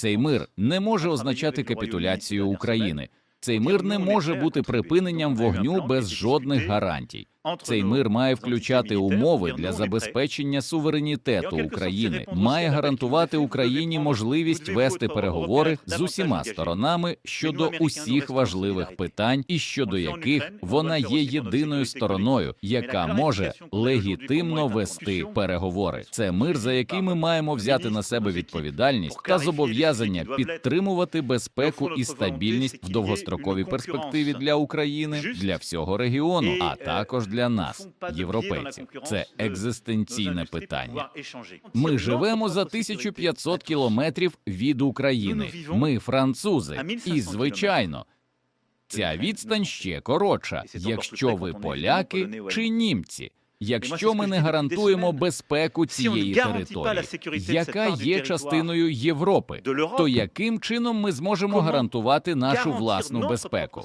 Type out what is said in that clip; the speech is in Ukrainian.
Цей мир не може означати капітуляцію України. Цей мир не може бути припиненням вогню без жодних гарантій. Цей мир має включати умови для забезпечення суверенітету України, має гарантувати Україні можливість вести переговори з усіма сторонами щодо усіх важливих питань, і щодо яких вона є єдиною стороною, яка може легітимно вести переговори. Це мир, за який ми маємо взяти на себе відповідальність та зобов'язання підтримувати безпеку і стабільність в довгостроковій перспективі для України, для всього регіону, а також для нас, європейців. Це екзистенційне питання. Ми живемо за 1500 кілометрів від України. Ми французи, і звичайно. Ця відстань ще коротша, якщо ви поляки чи німці. Якщо ми не гарантуємо безпеку цієї території, яка є частиною Європи, то яким чином ми зможемо гарантувати нашу власну безпеку?